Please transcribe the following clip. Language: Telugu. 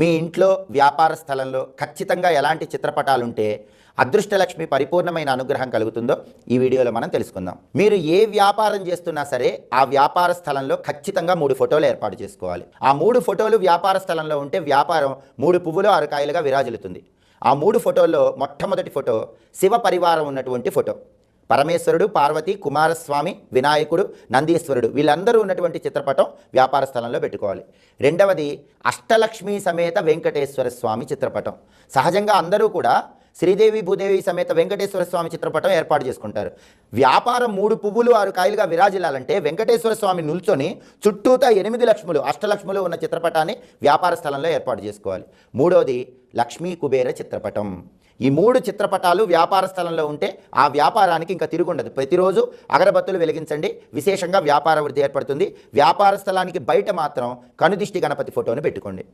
మీ ఇంట్లో వ్యాపార స్థలంలో ఖచ్చితంగా ఎలాంటి చిత్రపటాలుంటే అదృష్టలక్ష్మి పరిపూర్ణమైన అనుగ్రహం కలుగుతుందో ఈ వీడియోలో మనం తెలుసుకుందాం. మీరు ఏ వ్యాపారం చేస్తున్నా సరే ఆ వ్యాపార స్థలంలో ఖచ్చితంగా మూడు ఫోటోలు ఏర్పాటు చేసుకోవాలి. ఆ మూడు ఫోటోలు వ్యాపార స్థలంలో ఉంటే వ్యాపారం మూడు పువ్వులు అరకాయలుగా విరాజిల్లుతుంది. ఆ మూడు ఫోటోల్లో మొట్టమొదటి ఫోటో శివ పరివారం ఉన్నటువంటి ఫోటో. పరమేశ్వరుడు పార్వతి కుమారస్వామి వినాయకుడు నందీశ్వరుడు వీళ్ళందరూ ఉన్నటువంటి చిత్రపటం వ్యాపార స్థలంలో పెట్టుకోవాలి. రెండవది అష్టలక్ష్మి సమేత వెంకటేశ్వర స్వామి చిత్రపటం. సహజంగా అందరూ కూడా శ్రీదేవి భూదేవి సమేత వెంకటేశ్వర స్వామి చిత్రపటం ఏర్పాటు చేసుకుంటారు. వ్యాపారం మూడు పువ్వులు ఆరు కాయలుగా విరాజిల్లాలంటే వెంకటేశ్వర స్వామి నిల్చొని చుట్టూతా ఎనిమిది లక్ష్ములు అష్టలక్ష్ములు ఉన్న చిత్రపటాన్ని వ్యాపార స్థలంలో ఏర్పాటు చేసుకోవాలి. మూడోది లక్ష్మీ కుబేర చిత్రపటం. ఈ మూడు చిత్రపటాలు వ్యాపార స్థలంలో ఉంటే ఆ వ్యాపారానికి ఇంకా తిరుగుండదు ప్రతిరోజు అగరబత్తులు వెలిగించండి. విశేషంగా వ్యాపార వృద్ధి ఏర్పడుతుంది. వ్యాపార స్థలానికి బయట మాత్రం కనుదిష్టి గణపతి ఫోటోని పెట్టుకోండి.